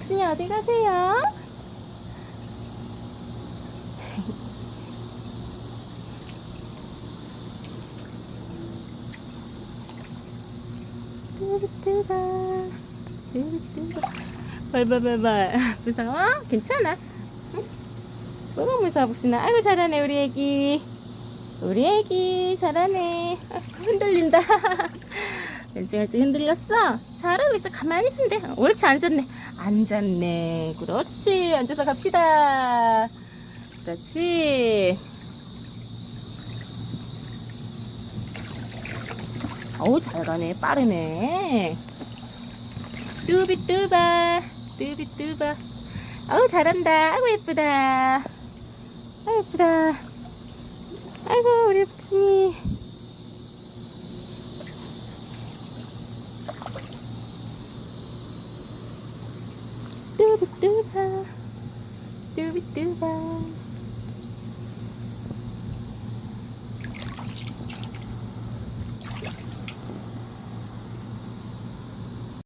복순이 어디 가세요? 뚜루뚜바 뚜루뚜바 발발발발 무서워? 괜찮아? 응? 뭐가 무서워 복순아 아이고 잘하네 우리 애기. 우리 애기 잘하네. 아, 흔들린다. 왼쪽 왼쪽 흔들렸어? 잘하고 있어. 가만히 있으면 돼. 옳지 앉았네 앉았네. 그렇지. 앉아서 갑시다. 그렇지. 어우 잘 가네. 빠르네. 뚜비뚜바. 뚜비뚜바. 어우 잘한다. 아이고 예쁘다 아이고 예쁘다 아이고 우리 복순이 뚜비뚜바 뚜비뚜바